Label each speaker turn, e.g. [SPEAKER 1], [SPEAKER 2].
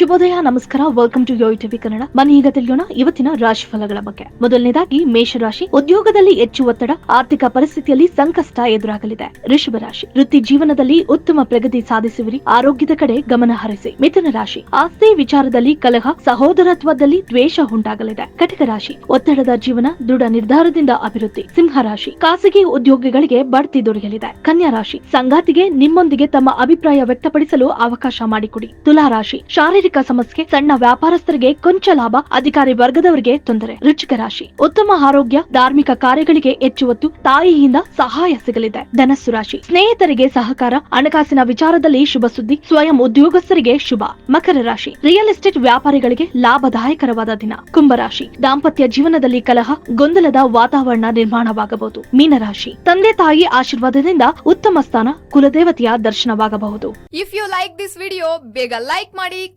[SPEAKER 1] ಶುಭೋದಯ, ನಮಸ್ಕಾರ. Welcome to Yo TV Kannada ಮನೆ ಈಗ ತಿಳಿಯೋಣ ಇವತ್ತಿನ ರಾಶಿ ಫಲಗಳ ಬಗ್ಗೆ. ಮೊದಲನೇದಾಗಿ, ಮೇಷರಾಶಿ. ಉದ್ಯೋಗದಲ್ಲಿ ಹೆಚ್ಚು ಒತ್ತಡ, ಆರ್ಥಿಕ ಪರಿಸ್ಥಿತಿಯಲ್ಲಿ ಸಂಕಷ್ಟ ಎದುರಾಗಲಿದೆ. ಋಷಭ ರಾಶಿ. ವೃತ್ತಿ ಜೀವನದಲ್ಲಿ ಉತ್ತಮ ಪ್ರಗತಿ ಸಾಧಿಸುವಿರಿ. ಆರೋಗ್ಯದ ಕಡೆ ಗಮನ ಹರಿಸಿ. ಮಿಥುನ ರಾಶಿ. ಆಸ್ತಿ ವಿಚಾರದಲ್ಲಿ ಕಲಹ, ಸಹೋದರತ್ವದಲ್ಲಿ ದ್ವೇಷ ಉಂಟಾಗಲಿದೆ. ಕಟಕ ರಾಶಿ. ಒತ್ತಡದ ಜೀವನ, ದೃಢ ನಿರ್ಧಾರದಿಂದ ಅಭಿವೃದ್ಧಿ. ಸಿಂಹ ರಾಶಿ. ಖಾಸಗಿ ಉದ್ಯೋಗಿಗಳಿಗೆ ಬಡ್ತಿ ದೊರೆಯಲಿದೆ. ಕನ್ಯಾ ರಾಶಿ. ಸಂಗಾತಿಗೆ, ನಿಮ್ಮೊಂದಿಗೆ ತಮ್ಮ ಅಭಿಪ್ರಾಯ ವ್ಯಕ್ತಪಡಿಸಲು ಅವಕಾಶ ಮಾಡಿಕೊಡಿ. ತುಲಾ ರಾಶಿ. ಶಾರೀರಿಕ ಸಮಸ್ಯೆ, ಸಣ್ಣ ವ್ಯಾಪಾರಸ್ಥರಿಗೆ ಕೊಂಚ ಲಾಭ, ಅಧಿಕಾರಿ ವರ್ಗದವರಿಗೆ ತೊಂದರೆ ವೃಶ್ಚಿಕ ರಾಶಿ. ಉತ್ತಮ ಆರೋಗ್ಯ, ಧಾರ್ಮಿಕ ಕಾರ್ಯಗಳಿಗೆ ಹೆಚ್ಚು ಒತ್ತು, ತಾಯಿಯಿಂದ ಸಹಾಯ ಸಿಗಲಿದೆ. ಧನಸ್ಸು ರಾಶಿ. ಸ್ನೇಹಿತರಿಗೆ ಸಹಕಾರ, ಹಣಕಾಸಿನ ವಿಚಾರದಲ್ಲಿ ಶುಭ ಸುದ್ದಿ, ಸ್ವಯಂ ಉದ್ಯೋಗಸ್ಥರಿಗೆ ಶುಭ. ಮಕರ ರಾಶಿ. ರಿಯಲ್ ಎಸ್ಟೇಟ್ ವ್ಯಾಪಾರಿಗಳಿಗೆ ಲಾಭದಾಯಕರವಾದ ದಿನ. ಕುಂಭರಾಶಿ ದಾಂಪತ್ಯ ಜೀವನದಲ್ಲಿ ಕಲಹ, ಗೊಂದಲದ ವಾತಾವರಣ ನಿರ್ಮಾಣವಾಗಬಹುದು. ಮೀನರಾಶಿ ತಂದೆ ತಾಯಿ ಆಶೀರ್ವಾದದಿಂದ ಉತ್ತಮ ಸ್ಥಾನ, ಕುಲದೇವತೆಯ ದರ್ಶನವಾಗಬಹುದು.
[SPEAKER 2] If you like this video ಬೇಗ ಲೈಕ್ ಮಾಡಿ